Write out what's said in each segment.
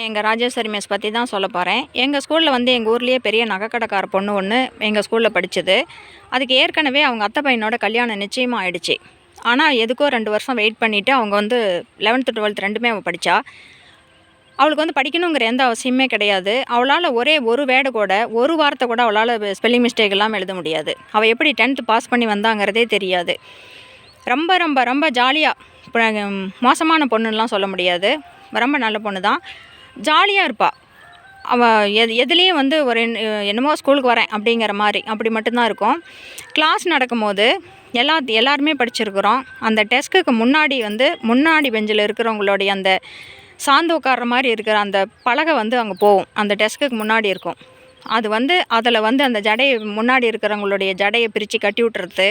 நான் எங்கள் ராஜேஸ்வரி மிஸ் பற்றி தான் சொல்ல போகிறேன் எங்கள் ஸ்கூலில் வந்து எங்கள் ஊர்லேயே பெரிய நகைக்கடைக்கார பொண்ணு ஒன்று எங்கள் ஸ்கூலில் படித்தது அதுக்கு ஏற்கனவே அவங்க அத்தை பையனோட கல்யாணம் நிச்சயமாக ஆயிடுச்சு. ஆனால் எதுக்கோ ரெண்டு வருஷம் வெயிட் பண்ணிவிட்டு அவங்க வந்து லெவன்த்து டுவெல்த் ரெண்டுமே அவள் படித்தா அவளுக்கு வந்து படிக்கணுங்கிற எந்த அவசியமே கிடையாது. அவளால் ஒரே ஒரு வேர்டு கூட ஒரு வார்த்தை கூட அவளால் ஸ்பெல்லிங் மிஸ்டேக் எல்லாம் எழுத முடியாது. அவள் எப்படி டென்த்து பாஸ் பண்ணி வந்தாங்கிறதே தெரியாது. ரொம்ப ரொம்ப ரொம்ப ஜாலியாக மோசமான பொண்ணுலாம் சொல்ல முடியாது. ரொம்ப நல்ல பொண்ணு தான் ஜாலியாக இருப்பாள் அவள் எது எதுலேயும் வந்து ஒரு என்னமோ ஸ்கூலுக்கு வரேன் அப்படிங்கிற மாதிரி. அப்படி மட்டும்தான் இருக்கும். கிளாஸ் நடக்கும்போது எல்லா எல்லாருமே படிச்சிருக்கிறோம். அந்த டெஸ்க்குக்கு முன்னாடி வந்து முன்னாடி பெஞ்சில் இருக்கிறவங்களுடைய அந்த சாந்து உட்கார்ற மாதிரி இருக்கிற அந்த பலகை வந்து அங்கே போகும். அந்த டெஸ்க்குக்கு முன்னாடி இருக்கும். அது வந்து அதில் வந்து அந்த ஜடையை முன்னாடி இருக்கிறவங்களுடைய ஜடையை பிரித்து கட்டி விட்டுறது.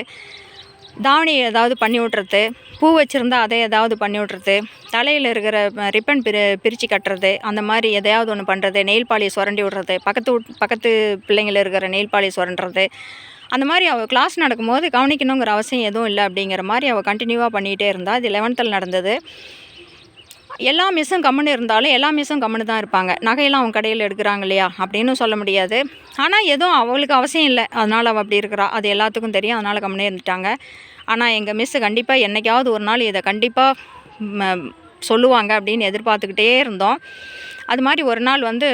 தாவணி ஏதாவது பண்ணி விட்றது பூ வச்சுருந்தா அதை ஏதாவது பண்ணி விட்றது தலையில் இருக்கிற ரிப்பன் பிரி பிரித்து கட்டுறது அந்த மாதிரி எதையாவது ஒன்று பண்ணுறது நெயில் பாலிஷ் சுரண்டி விட்றது பக்கத்து பக்கத்து பிள்ளைங்கள இருக்கிற நெயில் பாலிஷ் சுரண்டுறது அந்த மாதிரி அவள் கிளாஸ் நடக்கும்போது கவனிக்கணுங்கிற அவசியம் எதுவும் இல்லை அப்படிங்கிற மாதிரி அவள் கண்டினியூவாக பண்ணிகிட்டே இருந்தா அது லெவன்த்தில் நடந்தது. எல்லா மிஸ்ஸும் கம்முன்னு இருந்தாலும் எல்லா மிஸ்ஸும் கம்முன்னு தான் இருப்பாங்க. நகையெல்லாம் அவங்க கடையில் எடுக்கிறாங்க இல்லையா? அப்படின்னு சொல்ல முடியாது. ஆனால் எதுவும் அவளுக்கு அவசியம் இல்லை. அதனால் அவள் அப்படி இருக்கிறா. அது எல்லாத்துக்கும் தெரியும். அதனால் கம்முனே இருந்துட்டாங்க. ஆனால் எங்கள் மிஸ்ஸு கண்டிப்பாக என்னைக்காவது ஒரு நாள் இதை கண்டிப்பாக சொல்லுவாங்க அப்படின்னு எதிர்பார்த்துக்கிட்டே இருந்தோம். அது மாதிரி ஒரு நாள் வந்து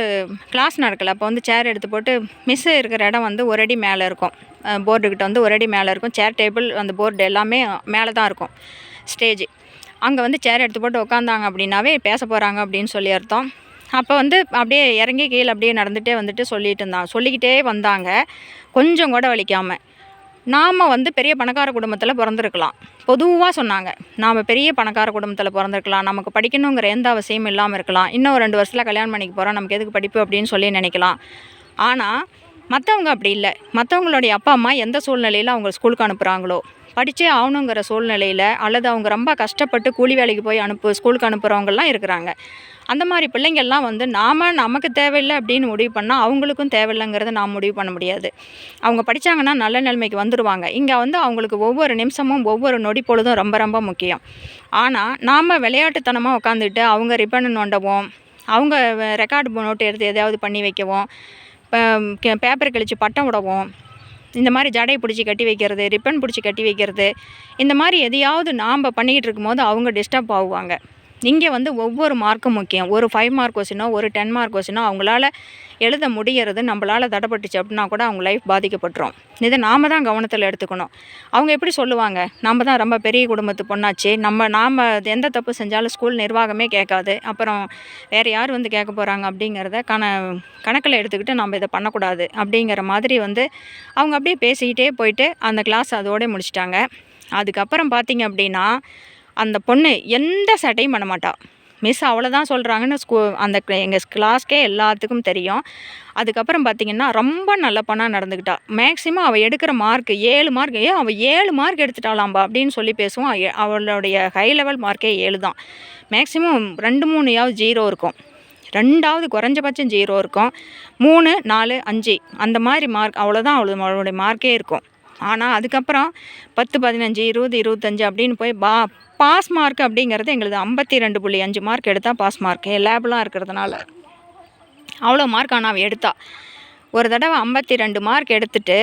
கிளாஸ் நடக்கலை. அப்போ வந்து சேர் எடுத்து போட்டு மிஸ்ஸு இருக்கிற இடம் வந்து ஒரு அடி மேலே இருக்கும். போர்டுக்கிட்ட வந்து ஒரு அடி மேலே இருக்கும். சேர் டேபிள் அந்த போர்டு எல்லாமே மேலே தான் இருக்கும். ஸ்டேஜ் அங்கே வந்து சேர் எடுத்து போட்டு உட்காந்தாங்க அப்படின்னாவே பேச போகிறாங்க அப்படின்னு சொல்லி அர்த்தம். அப்போ வந்து அப்படியே இறங்கி கீழே அப்படியே நடந்துகிட்டே வந்துட்டு சொல்லிட்டு இருந்தான் சொல்லிக்கிட்டே வந்தாங்க. கொஞ்சம் கூட வலிக்காமல் நாம் வந்து பெரிய பணக்கார குடும்பத்தில் பிறந்திருக்கலாம். பொதுவாக சொன்னாங்க நாம் பெரிய பணக்கார குடும்பத்தில் பிறந்திருக்கலாம். நமக்கு படிக்கணுங்கிற எந்த அவசியமும் இல்லாமல் இருக்கலாம். இன்னும் ரெண்டு வருஷத்தில் கல்யாணம் பண்ணிக்க போகிறோம் நமக்கு எதுக்கு படிப்பு அப்படின்னு சொல்லி நினைக்கலாம். ஆனால் மற்றவங்க அப்படி இல்லை. மற்றவங்களுடைய அப்பா அம்மா எந்த சூழ்நிலையில் அவங்க ஸ்கூலுக்கு அனுப்புகிறாங்களோ படித்தே ஆகணுங்கிற சூழ்நிலையில் அல்லது அவங்க ரொம்ப கஷ்டப்பட்டு கூலி வேலைக்கு போய் அனுப்பு ஸ்கூலுக்கு அனுப்புகிறவங்கலாம் இருக்கிறாங்க. அந்த மாதிரி பிள்ளைங்கள்லாம் வந்து நாம் நமக்கு தேவையில்லை அப்படின்னு முடிவு பண்ணால் அவங்களுக்கும் தேவையில்லைங்கிறத நாம் முடிவு பண்ண முடியாது. அவங்க படித்தாங்கன்னா நல்ல நிலைமைக்கு வந்துடுவாங்க இங்கே வந்து அவங்களுக்கு ஒவ்வொரு நிமிஷமும் ஒவ்வொரு நொடி பொழுதும் ரொம்ப ரொம்ப முக்கியம். ஆனால் நாம் விளையாட்டுத்தனமாக உட்காந்துட்டு அவங்க ரிப்பன் நோண்டவும் அவங்க ரெக்கார்டு நோட்டு எடுத்து எதையாவது பண்ணி வைக்கவும் பேப்பர் கிழிச்சு பட்டம் விடவும். இந்த மாதிரி ஜடையை பிடிச்சி கட்டி வைக்கிறது ரிப்பன் பிடிச்சி கட்டி வைக்கிறது இந்த மாதிரி எதையாவது நாம் பண்ணிக்கிட்டு இருக்கும்போது அவங்க டிஸ்டர்ப் ஆகுவாங்க. இங்கே வந்து ஒவ்வொரு மார்க்கும் முக்கியம். ஒரு ஃபைவ் மார்க் கொஸ்டினோ ஒரு டென் மார்க் கொஸ்டினோ அவங்களால எழுத முடியறது நம்மளால் தடைப்பட்டுச்சு அப்படின்னா கூட அவங்க லைஃப் பாதிக்கப்பட்டுரும். இதை நாம் தான் கவனத்தில் எடுத்துக்கணும். அவங்க எப்படி சொல்லுவாங்க? நம்ம தான் ரொம்ப பெரிய குடும்பத்து பொண்ணாச்சு நம்ம நாம் எந்த தப்பு செஞ்சாலும் ஸ்கூல் நிர்வாகமே கேட்காது. அப்புறம் வேறு யார் வந்து கேட்க போகிறாங்க அப்படிங்கிறத கண கணக்கில் எடுத்துக்கிட்டு நம்ம இதை பண்ணக்கூடாது அப்படிங்கிற மாதிரி வந்து அவங்க அப்படியே பேசிக்கிட்டே போயிட்டு அந்த கிளாஸ் அதோடய முடிச்சிட்டாங்க. அதுக்கப்புறம் பார்த்திங்க அப்படின்னா அந்த பொண்ணு எந்த சேட்டையும் பண்ண மாட்டாள் மிஸ் அவ்வளோதான் சொல்கிறாங்கன்னு ஸ்கூ அந்த எங்கள் கிளாஸ்க்கே எல்லாத்துக்கும் தெரியும். அதுக்கப்புறம் பார்த்தீங்கன்னா ரொம்ப நல்ல பொண்ணாக நடந்துக்கிட்டா மேக்ஸிமம் அவள் எடுக்கிற மார்க் ஏழு மார்க் ஏன் அவள் ஏழு மார்க் எடுத்துட்டாளாம்பா அப்படின்னு சொல்லி பேசுவோம். அவளுடைய ஹை லெவல் மார்க்கே ஏழு தான். மேக்ஸிமம் ரெண்டு மூணுயாவது ஜீரோ இருக்கும். ரெண்டாவது குறைஞ்சபட்சம் ஜீரோ இருக்கும். மூணு நாலு அஞ்சு அந்த மாதிரி மார்க் அவ்வளோதான் அவளு அவளுடைய மார்க்கே இருக்கும். ஆனால் அதுக்கப்புறம் பத்து பதினஞ்சு இருபது இருபத்தஞ்சு அப்படின்னு போய் பா பாஸ் மார்க் அப்படிங்கிறது எங்களுது ஐம்பத்தி ரெண்டு புள்ளி அஞ்சு மார்க் எடுத்தால் பாஸ் மார்க் லேப்லாம் இருக்கிறதுனால. அவ்வளோ மார்க் ஆனால் அவள் எடுத்தா. ஒரு தடவை ஐம்பத்தி ரெண்டு மார்க் எடுத்துட்டு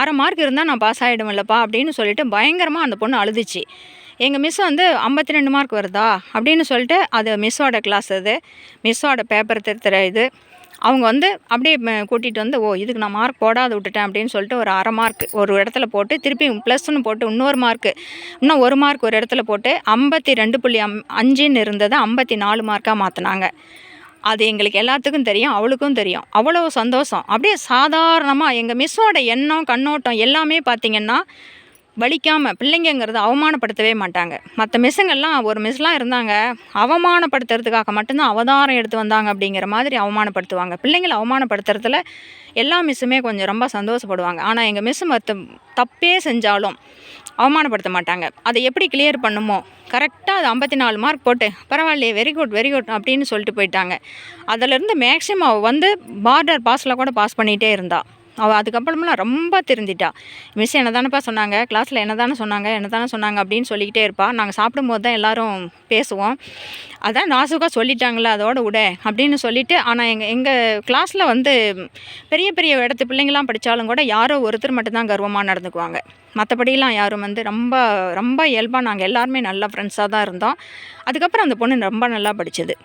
அரை மார்க் இருந்தால் நான் பாஸ் ஆகிடுவேன்லப்பா அப்படின்னு சொல்லிட்டு பயங்கரமாக அந்த பொண்ணு அழுதுச்சு. எங்கள் மிஸ் வந்து ஐம்பத்தி ரெண்டு மார்க் வருதா அப்படின்னு சொல்லிட்டு அது மிஸ்ஸோட கிளாஸ் அது. மிஸ்ஸோட பேப்பர் திருத்துற இது. அவங்க வந்து அப்படியே கூட்டிகிட்டு வந்து ஓ இதுக்கு நான் மார்க் போடாத விட்டுட்டேன் அப்படின்னு சொல்லிட்டு ஒரு அரை மார்க் ஒரு இடத்துல போட்டு திருப்பி ப்ளஸ்ன்னு போட்டு இன்னொரு மார்க்கு இன்னும் ஒரு மார்க் ஒரு இடத்துல போட்டு ஐம்பத்தி ரெண்டு புள்ளி அம் அஞ்சுன்னு இருந்ததை ஐம்பத்தி நாலு மார்க்காக மாற்றினாங்க அது எங்களுக்கு எல்லாத்துக்கும் தெரியும் அவளுக்கும் தெரியும். அவ்வளோ சந்தோஷம். அப்படியே சாதாரணமாக எங்கள் மிஸ்ஸோட எண்ணம் கண்ணோட்டம் எல்லாமே பார்த்திங்கன்னா வலிக்காமல் பிள்ளைங்கங்கிறது அவமானப்படுத்தவே மாட்டாங்க. மற்ற மிஸ்ஸுங்கள்லாம் ஒரு மிஸ்லாம் இருந்தாங்க அவமானப்படுத்துறதுக்காக மட்டும்தான் அவதாரம் எடுத்து வந்தாங்க அப்படிங்கிற மாதிரி அவமானப்படுத்துவாங்க. பிள்ளைங்களை அவமானப்படுத்துறதுல எல்லா மிஸ்ஸுமே கொஞ்சம் ரொம்ப சந்தோஷப்படுவாங்க. ஆனால் எங்கள் மிஸ் மற்ற தப்பே செஞ்சாலும் அவமானப்படுத்த மாட்டாங்க. அதை எப்படி கிளியர் பண்ணுமோ? கரெக்டாக அது ஐம்பத்தி நாலு மார்க் போட்டு பரவாயில்லையே வெரி குட் வெரி குட் அப்படின்னு சொல்லிட்டு போயிட்டாங்க. அதிலிருந்து மேக்ஸிமம் அவள் வந்து பார்டர் பாஸில் கூட பாஸ் பண்ணிகிட்டே இருந்தாள் அவள் அதுக்கப்புறமெல்லாம் ரொம்ப திருந்திட்டா. மிஸ் என்ன தானேப்பா சொன்னாங்க? கிளாஸில் என்ன தானே சொன்னாங்க? என்ன தானே சொன்னாங்க? அப்படின்னு சொல்லிக்கிட்டே இருப்பாள் நாங்கள் சாப்பிடும்போது தான் எல்லோரும் பேசுவோம். அதான் நாசுக்காக சொல்லிட்டாங்களே அதோட விட அப்படின்னு சொல்லிட்டு ஆனால் எங்கள் எங்கள் கிளாஸில் வந்து பெரிய பெரிய இடத்து பிள்ளைங்களாம் படித்தாலும் கூட யாரோ ஒருத்தர் மட்டும்தான் கர்வமாக நடந்துக்குவாங்க. மற்றபடிலாம் யாரும் வந்து ரொம்ப ரொம்ப இயல்பாக நாங்கள் எல்லாருமே நல்ல ஃப்ரெண்ட்ஸாக தான் இருந்தோம். அதுக்கப்புறம் அந்த பொண்ணு ரொம்ப நல்லா படித்தது